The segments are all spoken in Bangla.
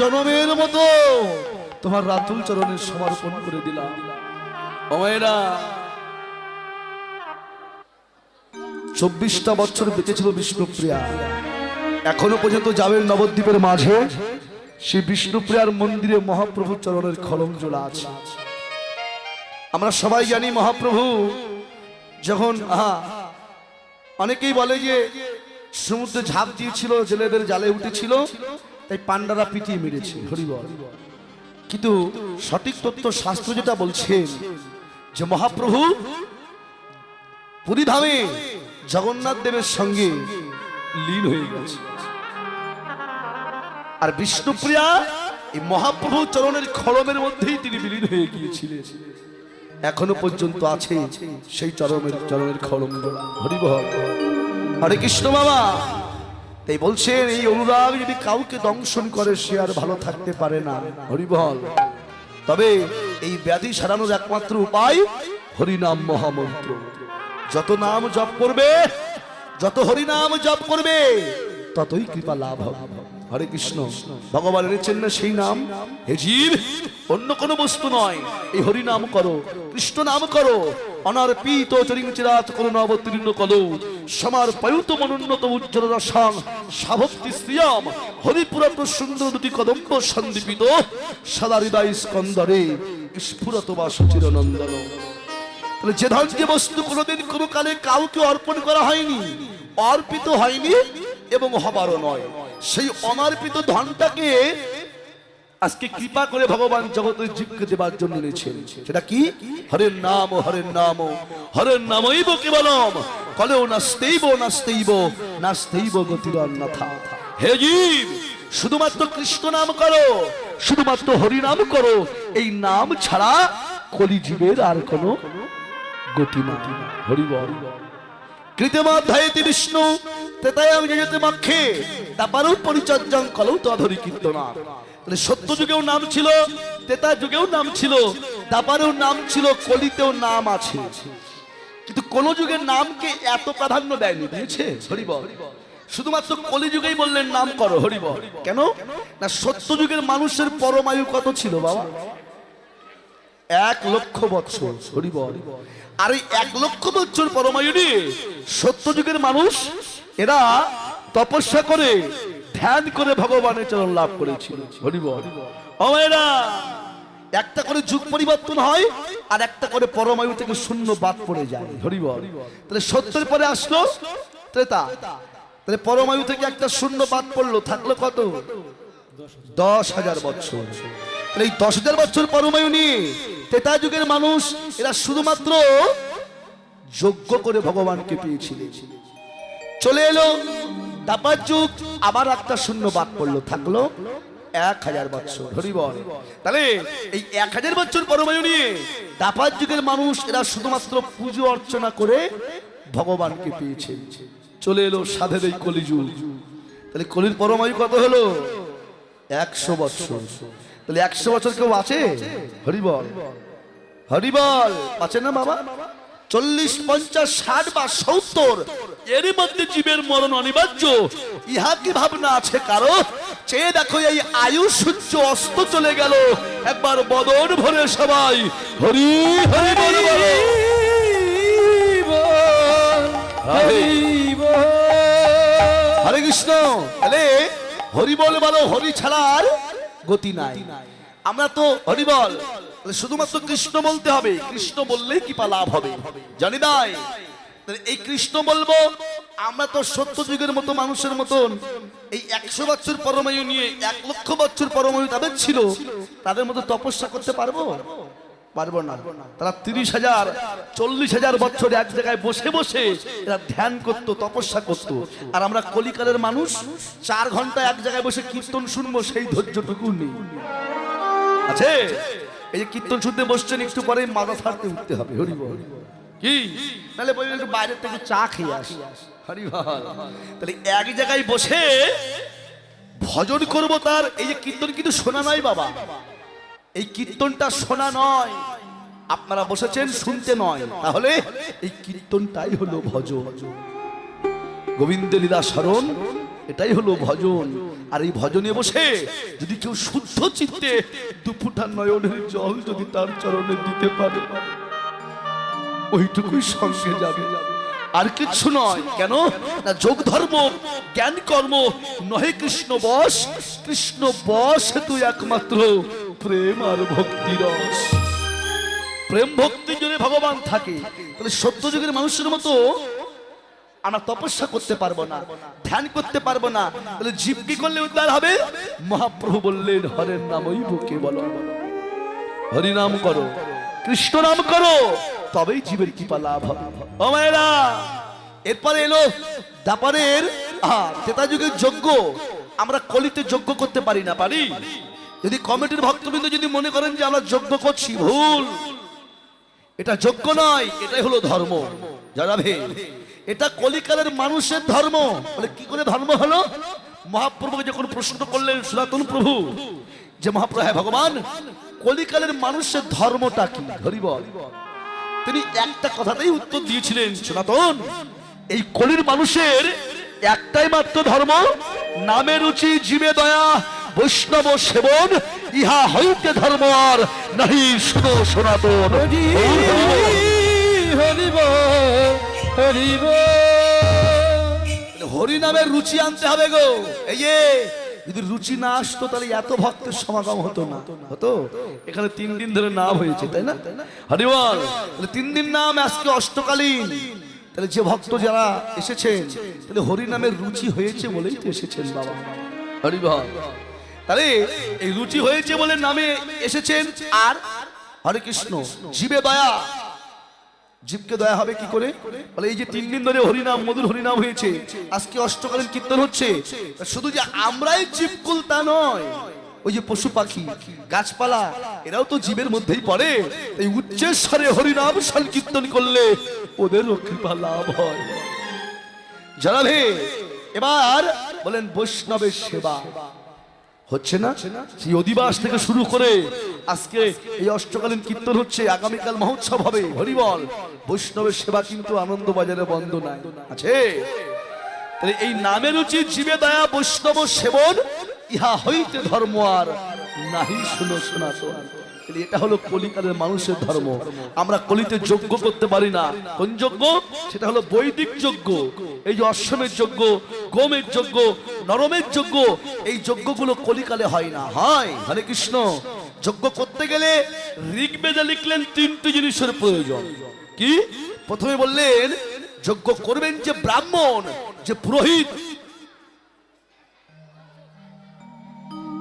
জনমের মতো। তোমার রাতুল চরণে সমর্পণ করে দিলাম। অমেরা চব্বিশটা বছর বেঁচেছিল বিষ্ণুপ্রিয়া। এখনও পর্যন্ত যাবেন নবদ্বীপের মাঝে সেই বিষ্ণুপ্রিয়ার মন্দিরে মহাপ্রভু চরণের খলম জোড়া আছে। আমরা সবাই জানি মহাপ্রভু যখন, আহা, অনেকেই বলে যে সমুদ্রে ঝাঁপ দিয়েছিল, জেলেদের জালে উঠেছিল তাই পান্ডারা পিটিয়ে মেরেছে, হরিবল। কিন্তু সঠিক তথ্য শাস্ত্র যেটা বলছেন যে মহাপ্রভু পুরীধামে জগন্নাথ দেবের সঙ্গে লীন হয়ে গেছে। আর বিষ্ণুপ্রিয়া এই মহাপ্রভু চরণের খড়মের মধ্যেই তিনি বিলীন হয়ে গিয়েছিলেন। এখনও পর্যন্ত আছে সেই চরমের চরণের খড়ম হরিবল। হরে কৃষ্ণ বাবা। তাই বলছে এই অনুরাগ যদি কাউকে দংশন করে সে আর ভালো থাকতে পারে না। হরিবল তবে এই ব্যাধি সারানোর একমাত্র উপায় হরিনাম মহামন্ত্র। যত নাম জপ করবে যত হরিনাম জপ করবে ততই কৃপা লাভ হবে। হরে কৃষ্ণ। ভগবান এনেছেন না সেই নাম। হে জীব, অন্য কোনো বস্তু নয়। এই হরিনাম করো, কৃষ্ণ নাম করো। অনার্পিত চরিঞ্চিরাত করুণ অবতীর্ণ কলো। সমার পয়ুত মনোন্নত উজ্জ্বল রসাং সাভক্তি শ্রিয়াম। হরিপুরত সুন্দর দুটি কদম্ব সন্দীপিত সদা হৃদয় স্কন্দরে স্ফুরত বা সুচির নন্দন যে ধন, যে বস্তু কোনোদিন কোনো কালে কাউকে অর্পণ করা হয়নি, অর্পিত হয়নি এবং হবারও নয়। সেই অনার্পিত ধনটাকে আজকে কৃপা করে ভগবান জগতের জীবকে দেবার জন্য নিয়েছেন সেটা কি? হরের নাম হরের নাম, হরের নামইব কেবলম। কলেও নাস্তেইব নাস্তেইব নাস্তেইব গতির অন্যথা হে জীব, শুধুমাত্র কৃষ্ণ নাম করো, শুধুমাত্র হরি নাম করো, এই নাম ছাড়া কলি জীবের আর কোনো গতি হরি বল। কৃতমাধ্যায়তি বিষ্ণু। তেতায়াম জগতে মক্ষে। তাপারও পরিচর্যং কলৌ তধরি কীর্তনা। সত্য যুগেও নাম ছিল তেতা যুগেও নাম ছিল তাপারেও নাম ছিল, কলিতেও নাম আছে। কিন্তু কোন যুগের নামকে এত প্রাধান্য দেয়নি, বুঝছে? হরিবল। শুধুমাত্র কলিযুগেই বললেন, নাম করো হরিব কেন? না সত্য যুগের মানুষের পরমায়ু কত ছিল, বাবা? এক লক্ষ বৎসর হরিবল আর এই এক লক্ষ বছর পরমায়ু নিয়ে সত্য যুগের মানুষ, এরা তপস্যা করে, ধ্যান করে ভগবানের চরণ লাভ করেছিল। হরিবল অমেরা একটা করে যুগ পরিবর্তন হয়, আর একটা করে পরমায়ু থেকে শূন্য বাদ পড়ে যায়। হরিবল তাহলে সত্যের পরে আসলো ত্রেতা তাহলে পরমায়ু থেকে একটা শূন্য বাদ পড়ল, থাকল কত? দশ হাজার বছর তাহলে এই দশ হাজার বছর পরমায়ুনি তেতা যুগের মানুষ, এরা শুধুমাত্র যোগ্য করে ভগবানকে পেয়েছিল। চলে এলো, দাপার যুগ, আবার একটা শূন্য বাদ পড়ল, থাকল এক হাজার বছর। হরিবল তাহলে এই এক হাজার বছর পরমায়ু নিয়ে দাপার যুগের মানুষ, এরা শুধুমাত্র পুজো অর্চনা করে ভগবানকে পেয়েছে। চলে এলো সাধের এই কলিযুগ। তাহলে কলির পরমায়ু কত হলো? একশো বছর। তাহলে একশো বছর কেউ আছে? হরিবল। হরিবল আছে না বাবা? চল্লিশ পঞ্চাশ ষাট বা সত্তর। এরই মধ্যে জীবের মরণ অনিবার্য। ইহা কি ভাবনা আছে কারও? চেয়ে দেখো এই আয়ু সূর্য অস্ত চলে গেল। একবার বদন ভরে সবাই হরি হরি বল হরে কৃষ্ণ হরি বল বলো হরি ছাড়ার গতি নাই। আমরা তো হরি বল শুধুমাত্র কৃষ্ণ বলতে হবে। কৃষ্ণ বললে কি লাভ হবে। জানি নাই এই কৃষ্ণ বলব, আমরা তো সত্য যুগের মতো মানুষের মতন, এই একশো বছর পরমায়ু নিয়ে এক লক্ষ বছর পরমায়ু তাদের ছিল, তাদের মতো তপস্যা করতে পারব? পারব না। তারা তিরিশ হাজার, চল্লিশ হাজার বছর এক জায়গায় বসে বসে এরা ধ্যান করতো, তপস্যা করতো। আর আমরা কলিকালের মানুষ, চার ঘণ্টা এক জায়গায় বসে কীর্তন শুনব, সেই ধৈর্যটুকু নেই। আছে? এই যে কীর্তন শুনতে বসছেন, একটু পরে মাথা ছাড়তে উঠতে হবে, হরি কি? তাহলে বলবেন একটু বাইরের থেকে চা খেয়ে আসি। হরি তাহলে এক জায়গায় বসে ভজন করব তার, এই যে কীর্তন কিন্তু শোনা নয় বাবা। এই কীর্তনটা শোনা নয়। আপনারা বসেছেন, শুনতে নয়। তাহলে এই কীর্তনটাই হলো ভজন। গোবিন্দ লীলা স্মরণ, এটাই হলো ভজন। আর এই ভজনে বসে যদি কেউ শুদ্ধ চিত্তে দুপুটা নয়নের জল যদি তার চরণে দিতে পারে, ওইটুকুই সঙ্গে যাবে। আর কিছু নয়, কেন? না যোগ ধর্ম জ্ঞান কর্ম নহে কৃষ্ণ বস কৃষ্ণ বস তুই একমাত্র। প্রেম আর ভক্তি রস। প্রেম ভক্তি যদি ভগবান থাকে তাহলে সত্য যুগের মানুষের মতো আমরা তপস্যা করতে পারব না ধ্যান করতে পারব না। তাহলে জীব কি করলে উদ্ধার হবে? মহাপ্রভু বললেন হরের নাম ওই বুকে বলো হরি নাম করো কৃষ্ণ নাম করো তবেই জীবের কৃপা লাভ হবে। ও মায়েরা এরপরে এলো দাপারের আহা, ত্রেতা যুগের যজ্ঞ। আমরা কলিতে যজ্ঞ করতে পারি না পারি? যদি কমিটির ভক্তবৃন্দ যদি মনে করেন যে আমরা যজ্ঞ করছি, ভুল। এটা যোগ্য নয়, এটাই হলো ধর্ম। জানাবে এটা কলিকালের মানুষের ধর্ম। বলে, কি করে ধর্ম হলো? মহাপ্রভুকে যখন প্রশ্ন করলেন, সনাতন প্রভু, যে মহাপ্রভু হ্যাঁ ভগবান, কলিকালের মানুষের ধর্মটা কি? হরিব তিনি একটা কথাতেই উত্তর দিয়েছিলেন, সনাতন, এই কলির মানুষের একটাই মাত্র ধর্ম, নামে রুচি, জীবে দয়া বৈষ্ণব সেবন ইহা হইতে ধর্ম আর নাহি শুনো সনাতন। হরি হরিব হরিব হরি নামের রুচি আনতে হবে গো। এই যে যদি রুচি না আসতো তাহলে এত ভক্তের সমাগম হতো না। হতো? এখানে তিন দিন ধরে নাম হয়েছে তাই না? হরিবল তাহলে তিন দিন নাম আজকে অষ্টকালীন। তাহলে যে ভক্ত যারা এসেছেন তাহলে হরি নামের রুচি হয়েছে বলেই তো এসেছেন বাবা। হরিবল তাহলে এই রুচি হয়েছে বলে নামে এসেছেন আর হরে কৃষ্ণ, জীবে দয়া। জীবকে দয়া হবে কি করে? বলে এই যে তিন দিন ধরে হরিনাম, মধুর হরিনাম হয়েছে, আজকে অষ্টকালীন কীর্তন হচ্ছে, শুধু যে আমরাই জীবকুল তা নয়, ওই যে পশু পাখি, গাছপালা, এরাও তো জীবের মধ্যেই পড়ে। এই উচ্চেশ্বরে হরিনাম সংকীর্তন করলে ওদেরও কৃপা লাভ হয়। জানাবে এবার বলেন বৈষ্ণবের সেবা। হচ্ছে না? সেই অধিবাস থেকে শুরু করে আজকে এই অষ্টকালীন কীর্তন হচ্ছে, আগামীকাল মহোৎসব হবে। হরিবল বৈষ্ণবের সেবা কিন্তু আনন্দ বাজারে বন্ধ নাই। আছে? তাহলে এই নামের উচিত জীবে দয়া, বৈষ্ণব সেবন, ইহা হইতে ধর্ম আর নাহি শুনো সনাতন। এটা হলো কলিকালের মানুষের ধর্ম। আমরা কলিতে যজ্ঞ করতে পারি না। কোন যজ্ঞ? সেটা হলো বৈদিক যজ্ঞ। এই যে অশ্বমের যজ্ঞ গোমের যজ্ঞ নরমের যজ্ঞ, এই যজ্ঞগুলো কলিকালে হয় না। হয়, হরে কৃষ্ণ। যজ্ঞ করতে গেলে ঋগ্বেদে লিখলেন তিনটি জিনিসের প্রয়োজন। কি? প্রথমে বললেন, যজ্ঞ করবেন যে ব্রাহ্মণ, যে পুরোহিত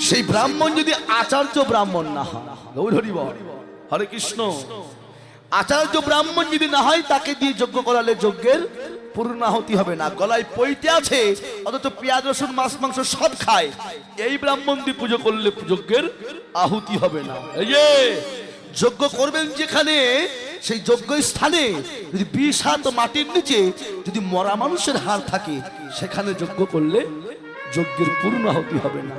সেই ব্রাহ্মণ যদি আচার্য ব্রাহ্মণ না হয় হরে কৃষ্ণ। আচার্য ব্রাহ্মণ যদি না হয়, তাকে দিয়ে যজ্ঞ করালে যজ্ঞের পূর্ণাহতি হবে না। গলায় পইতে আছে, অথচ পেঁয়াজ, রসুন, মাছ, মাংস সব খায়। এই ব্রাহ্মণ দিয়ে পুজো করলে যজ্ঞের আহুতি হবে না। এই যে, যজ্ঞ করবেন যেখানে, সেই যজ্ঞ স্থানে যদি বিষ মাটির নিচে, যদি মরা মানুষের হার থাকে, সেখানে যজ্ঞ করলে যজ্ঞের পূর্ণাহতি হবে না।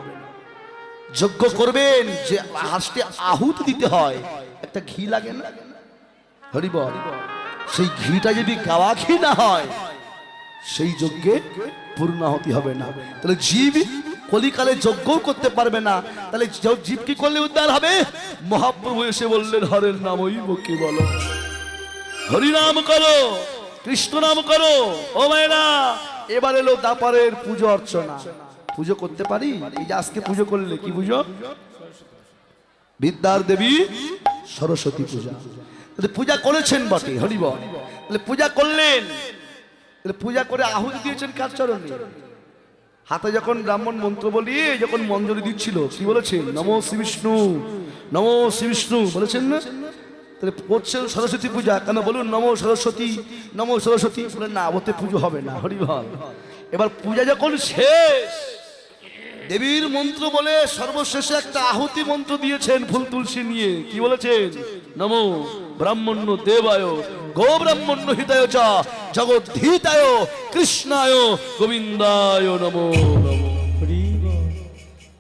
যজ্ঞ করবেন যে হাঁসকে আহুত দিতে হয়। একটা ঘি লাগে না? হরিব সেই ঘিটা যদি গাওয়া ঘি না হয়, সেই যজ্ঞে পূর্ণাহতি হবে না। তাহলে জীব কলিকালে যজ্ঞও করতে পারবে না। তাহলে জীব কি করলে উদ্ধার হবে? মহাপ্রভু এসে বললেন, হরের নামই বকে বলো? হরিনাম করো, কৃষ্ণ নাম করো, ও মায়েরা। এবার এলো দাপারের পুজো অর্চনা। পুজো করতে পারি? এই যে আজকে পুজো করলে কি পুজো? বিদ্যার দেবী সরস্বতী পূজা। পূজা করেছেন বটে হরিব তাহলে পূজা করলেন। পূজা করে আহুতি দিয়েছেন কার চরণে? হাতে যখন ব্রাহ্মণ মন্ত্র বলিয়ে যখন মঞ্জরি দিচ্ছিল, কি বলেছেন? নমো শ্রী বিষ্ণু, নমো শ্রী বিষ্ণু, বলেছেন না? তাহলে করছেন সরস্বতী পূজা, কেন বলুন নমো সরস্বতী নমো সরস্বতী? বলে না, ওতে পুজো হবে না হরিভাল এবার পূজা যখন শেষ দেবীর মন্ত্র বলে সর্বশেষে একটা আহুতি মন্ত্র দিয়েছেন ফুল তুলসী নিয়ে। কি বলেছেন? নমো ব্রাহ্মণ্য দেবায় গো ব্রাহ্মণ্য হিতায় চ জগদ্ধিতায় কৃষ্ণায় গোবিন্দায় নমো নমো।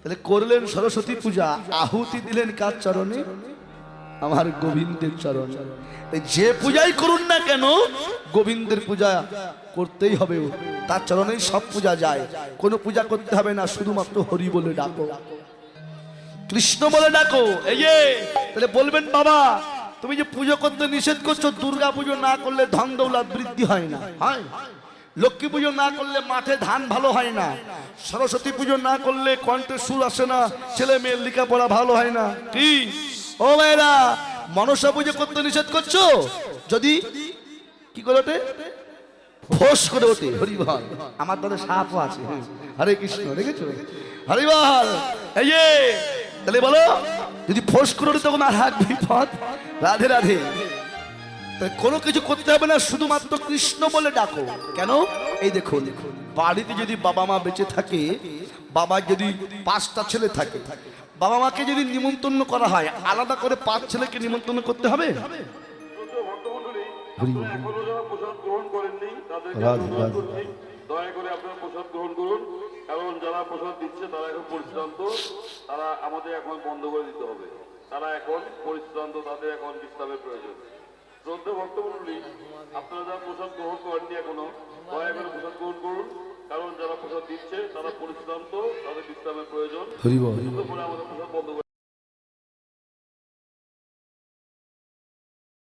তাহলে করলেন সরস্বতী পূজা আহুতি দিলেন কাজ চরণে? আমার গোবিন্দের চরণ। যে পূজাই করুন না কেন, গোবিন্দের পূজা করতেই হবে তার চরণেই সব পূজা যায়। কোনো পূজা করতে হবে না, শুধুমাত্র হরি বলে ডাকো। কৃষ্ণ বলে ডাকো, এই যে, তাহলে বলবেন বাবা, তুমি যে পুজো করতে নিষেধ করছ, দুর্গা পুজো না করলে ধন দৌলত বৃদ্ধি হয় না। লক্ষ্মী পুজো না করলে মাঠে ধান ভালো হয় না। সরস্বতী পুজো না করলে কণ্ঠে সুর আসে না। ছেলে মেয়ের লেখাপড়া ভালো হয় না। কি? ও মেয়েরা মনসা পুজো করতে নিষেধ করছ? যদি কি করে ওঠে ফোস করে ওঠে হরিবল। আমার দাদা সাপও আছে। হরে কৃষ্ণ দেখেছ? হরিবল এই যে তাহলে বলো যদি ফোস করে ওঠে তখন আর হাত বিপদ রাধে রাধে। কোনো কিছু করতে হবে না শুধুমাত্র কৃষ্ণ বলে ডাকো। কেন? এই দেখুন বাড়িতে যদি বাবা মা বেঁচে থাকে বাবার যদি পাঁচটা ছেলে থাকে বাবা মাকে যদি নিমন্ত্রণ করা হয় আলাদা করে পাঁচ ছেলেকে নিমন্ত্রণ করতে হবে? দয়া করে আপনারা প্রসাদ গ্রহণ করুন। কারণ যারা প্রসাদ দিচ্ছে তারা এখন পরিশ্রান্ত। তারা আমাদের এখন বন্ধ করে দিতে হবে। তারা এখন পরিশ্রান্ত তাদের এখন বিশ্রামের প্রয়োজন। শ্রদ্ধা আপনারা যারা প্রসাদ গ্রহণ করেননি এখনও দয়া করে প্রসাদ গ্রহণ করুন। কারণ যারা প্রসাদ দিচ্ছে তারা পরিশ্রান্ত তাদের বিশ্রামের প্রয়োজন আমাদের বল। বন্ধ